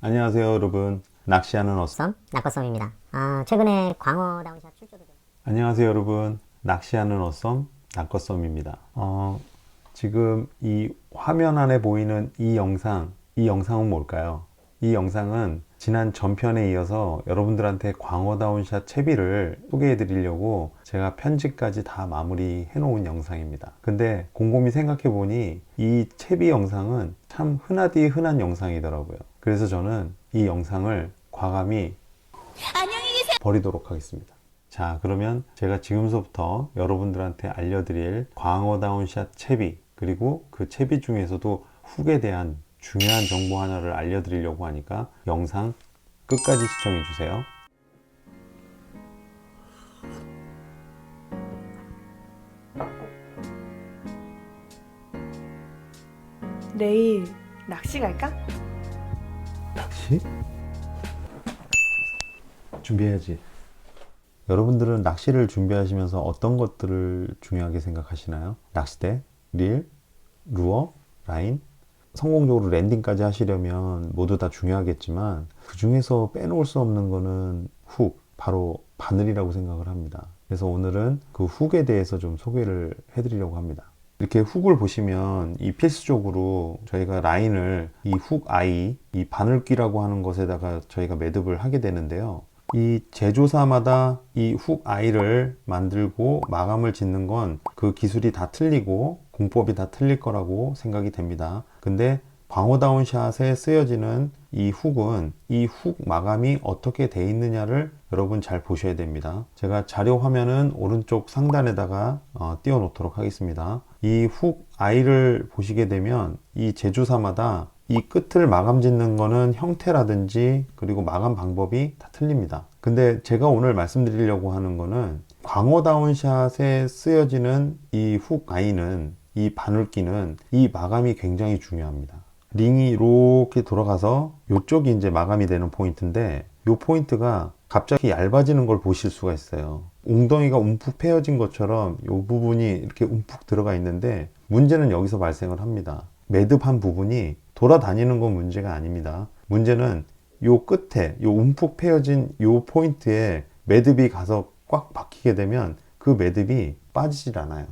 안녕하세요 여러분. 낚시하는 어썸 썸 낙거썸입니다. 아 최근에 광어 다운샷 출조도 좀 안녕하세요 여러분. 낚시하는 어썸 낚어썸입니다. 어, 지금 이 화면 안에 보이는 이 영상 이 영상은 뭘까요? 이 영상은 지난 전편에 이어서 여러분들한테 광어 다운샷 채비를 소개해 드리려고 제가 편집까지 다 마무리 해 놓은 영상입니다. 근데 곰곰이 생각해 보니 이 채비 영상은 참 흔하디 흔한 영상이더라고요 그래서 저는 이 영상을 과감히 버리도록 하겠습니다. 자 그러면 제가 지금서부터 여러분들한테 알려드릴 광어다운 샷 채비 그리고 그 채비 중에서도 훅에 대한 중요한 정보 하나를 알려드리려고 하니까 영상 끝까지 시청해 주세요. 내일 낚시 갈까? 낚시? 준비해야지 여러분들은 낚시를 준비하시면서 어떤 것들을 중요하게 생각하시나요? 낚싯대, 릴, 루어, 라인 성공적으로 랜딩까지 하시려면 모두 다 중요하겠지만 그 중에서 빼놓을 수 없는 거는 훅 바로 바늘이라고 생각을 합니다 그래서 오늘은 그 훅에 대해서 좀 소개를 해드리려고 합니다 이렇게 훅을 보시면 이 필수적으로 저희가 라인을 이 훅 아이 이 바늘귀라고 하는 것에다가 저희가 매듭을 하게 되는데요 이 제조사마다 이 훅 아이를 만들고 마감을 짓는 건 그 기술이 다 틀리고 공법이 다 틀릴 거라고 생각이 됩니다. 근데 광어다운 샷에 쓰여지는 이 훅은 이 훅 마감이 어떻게 돼 있느냐를 여러분 잘 보셔야 됩니다. 제가 자료 화면은 오른쪽 상단에다가 어, 띄워 놓도록 하겠습니다. 이 훅 아이를 보시게 되면 이 제조사마다 이 끝을 마감 짓는 거는 형태라든지 그리고 마감 방법이 다 틀립니다. 근데 제가 오늘 말씀드리려고 하는 거는 광어다운 샷에 쓰여지는 이 훅 아이는 이 바늘기는 이 마감이 굉장히 중요합니다. 링이 이렇게 돌아가서 이쪽이 이제 마감이 되는 포인트인데 이 포인트가 갑자기 얇아지는 걸 보실 수가 있어요. 웅덩이가 움푹 패여진 것처럼 이 부분이 이렇게 움푹 들어가 있는데 문제는 여기서 발생을 합니다. 매듭한 부분이 돌아다니는 건 문제가 아닙니다. 문제는 요 끝에 요 움푹 패여진 요 포인트에 매듭이 가서 꽉 박히게 되면 그 매듭이 빠지질 않아요.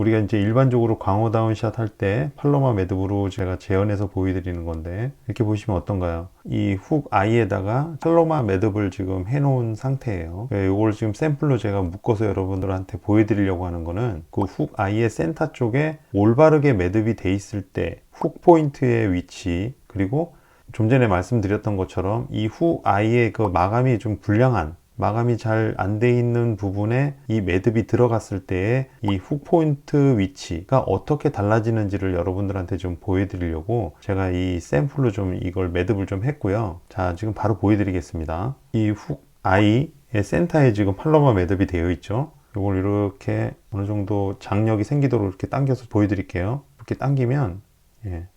우리가 이제 일반적으로 광어다운샷 할 때 팔로마 매듭으로 제가 재현해서 보여드리는 건데 이렇게 보시면 어떤가요? 이 훅 아이에다가 팔로마 매듭을 지금 해놓은 상태예요. 이걸 지금 샘플로 제가 묶어서 여러분들한테 보여드리려고 하는 거는 그 훅 아이의 센터 쪽에 올바르게 매듭이 돼 있을 때 훅 포인트의 위치 그리고 좀 전에 말씀드렸던 것처럼 이 후 아이의 그 마감이 좀 불량한 마감이 잘 안 돼 있는 부분에 이 매듭이 들어갔을 때의 이훅 포인트 위치가 어떻게 달라지는지를 여러분들한테 좀 보여드리려고 제가 이 샘플로 좀 이걸 매듭을 좀 했고요. 자, 지금 바로 보여드리겠습니다. 이 훅 아이의 센터에 지금 팔로마 매듭이 되어 있죠. 이걸 이렇게 어느 정도 장력이 생기도록 이렇게 당겨서 보여드릴게요. 이렇게 당기면 예,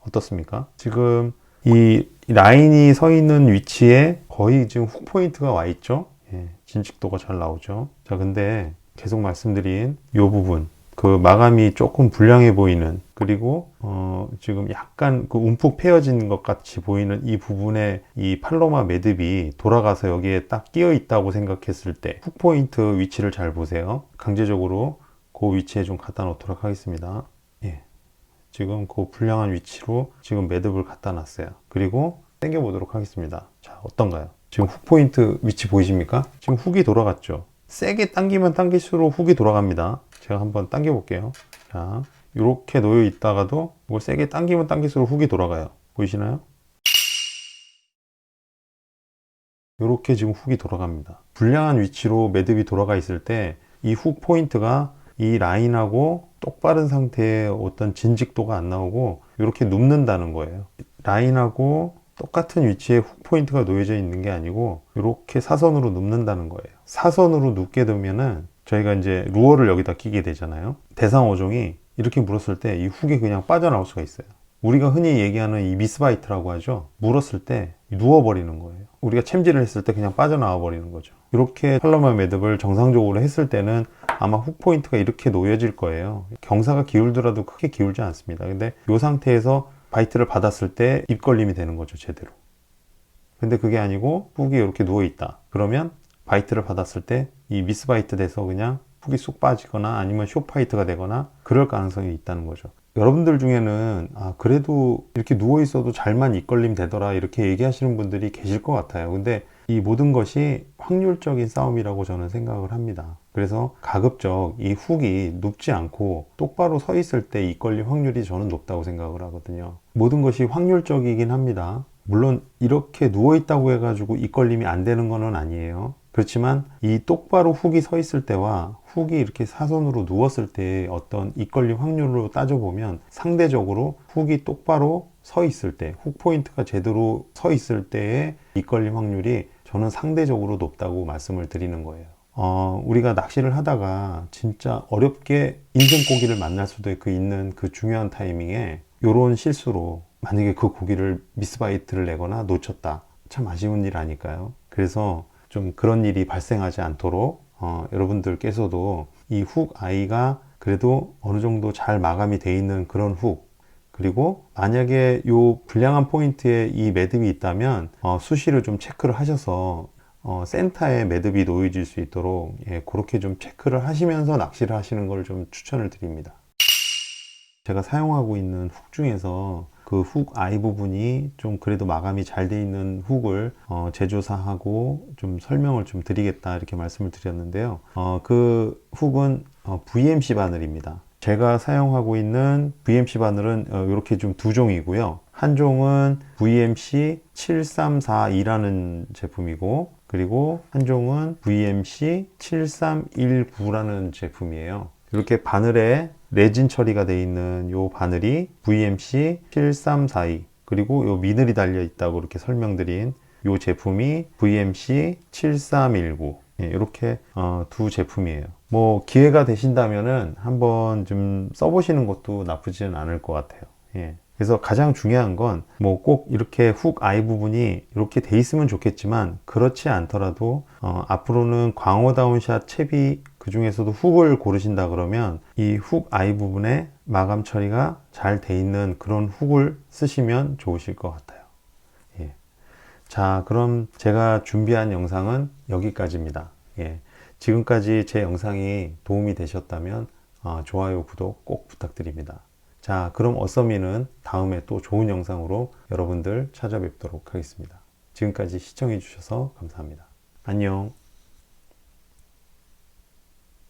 어떻습니까? 지금 이 라인이 서 있는 위치에 거의 지금 훅 포인트가 와 있죠. 예, 진직도가 잘 나오죠. 자, 근데 계속 말씀드린 이 부분, 그 마감이 조금 불량해 보이는 그리고 어, 지금 약간 그 움푹 패여진 것 같이 보이는 이 부분에 이 팔로마 매듭이 돌아가서 여기에 딱 끼어 있다고 생각했을 때 훅 포인트 위치를 잘 보세요. 강제적으로 그 위치에 좀 갖다 놓도록 하겠습니다. 예. 지금 그 불량한 위치로 지금 매듭을 갖다 놨어요. 그리고 당겨 보도록 하겠습니다. 자, 어떤가요? 지금 훅 포인트 위치 보이십니까? 지금 훅이 돌아갔죠. 세게 당기면 당길수록 훅이 돌아갑니다. 제가 한번 당겨 볼게요. 자, 이렇게 놓여 있다가도 이걸 세게 당기면 당길수록 훅이 돌아가요. 보이시나요? 이렇게 지금 훅이 돌아갑니다. 불량한 위치로 매듭이 돌아가 있을 때 이 훅 포인트가 이 라인하고 똑바른 상태의 어떤 진직도가 안 나오고 이렇게 눕는다는 거예요. 라인하고 똑같은 위치에 훅 포인트가 놓여져 있는 게 아니고 이렇게 사선으로 눕는다는 거예요. 사선으로 눕게 되면은 저희가 이제 루어를 여기다 끼게 되잖아요. 대상 어종이 이렇게 물었을 때 이 훅이 그냥 빠져나올 수가 있어요. 우리가 흔히 얘기하는 이 미스바이트라고 하죠. 물었을 때 누워버리는 거예요. 우리가 챔질을 했을 때 그냥 빠져나와 버리는 거죠. 이렇게 팔로마 매듭을 정상적으로 했을 때는 아마 훅 포인트가 이렇게 놓여질 거예요. 경사가 기울더라도 크게 기울지 않습니다. 근데 이 상태에서 바이트를 받았을 때 입걸림이 되는 거죠, 제대로. 근데 그게 아니고 훅이 이렇게 누워 있다. 그러면 바이트를 받았을 때 이 미스 바이트 돼서 그냥 훅이 쑥 빠지거나 아니면 쇼 파이트가 되거나 그럴 가능성이 있다는 거죠. 여러분들 중에는 아 그래도 이렇게 누워 있어도 잘만 입걸림 되더라 이렇게 얘기하시는 분들이 계실 것 같아요. 근데 이 모든 것이 확률적인 싸움이라고 저는 생각을 합니다. 그래서 가급적 이 훅이 눕지 않고 똑바로 서 있을 때 입걸림 확률이 저는 높다고 생각을 하거든요. 모든 것이 확률적이긴 합니다. 물론 이렇게 누워 있다고 해가지고 입걸림이 안 되는 거는 아니에요. 그렇지만 이 똑바로 훅이 서 있을 때와 훅이 이렇게 사선으로 누웠을 때의 어떤 입걸림 확률로 따져보면 상대적으로 훅이 똑바로 서 있을 때, 훅 포인트가 제대로 서 있을 때의 입걸림 확률이 저는 상대적으로 높다고 말씀을 드리는 거예요. 어, 우리가 낚시를 하다가 진짜 어렵게 인생 고기를 만날 수도 그 있는 그 중요한 타이밍에 요런 실수로 만약에 그 고기를 미스바이트를 내거나 놓쳤다. 참 아쉬운 일 아닐까요? 그래서 좀 그런 일이 발생하지 않도록 어, 여러분들께서도 이 훅 아이가 그래도 어느 정도 잘 마감이 돼 있는 그런 훅 그리고 만약에 요 불량한 포인트에 이 매듭이 있다면 어, 수시로 좀 체크를 하셔서 어, 센터에 매듭이 놓여질 수 있도록 예, 그렇게 좀 체크를 하시면서 낚시를 하시는 걸 좀 추천을 드립니다. 제가 사용하고 있는 훅 중에서 그 훅 아이 부분이 좀 그래도 마감이 잘 돼 있는 훅을 어, 제조사하고 좀 설명을 좀 드리겠다 이렇게 말씀을 드렸는데요. 어, 그 훅은 어, VMC 바늘입니다. 제가 사용하고 있는 VMC 바늘은 어, 이렇게 좀 두 종이고요. 한 종은 VMC 7342라는 제품이고 그리고 한 종은 VMC 7319라는 제품이에요. 이렇게 바늘에 레진 처리가 되어 있는 요 바늘이 VMC 7342 그리고 요 미늘이 달려 있다고 이렇게 설명드린 요 제품이 VMC 7319 예, 이렇게 어, 두 제품이에요. 뭐 기회가 되신다면은 한번 좀 써보시는 것도 나쁘지는 않을 것 같아요. 예. 그래서 가장 중요한 건 뭐 꼭 이렇게 훅 아이 부분이 이렇게 돼 있으면 좋겠지만 그렇지 않더라도 어, 앞으로는 광어다운 샷 채비 그 중에서도 훅을 고르신다 그러면 이 훅 아이 부분에 마감 처리가 잘 돼 있는 그런 훅을 쓰시면 좋으실 것 같아요. 예. 자, 그럼 제가 준비한 영상은 여기까지입니다. 예. 지금까지 제 영상이 도움이 되셨다면 어, 좋아요, 구독 꼭 부탁드립니다. 자, 그럼 어썸이는 다음에 또 좋은 영상으로 여러분들 찾아뵙도록 하겠습니다. 지금까지 시청해 주셔서 감사합니다. 안녕.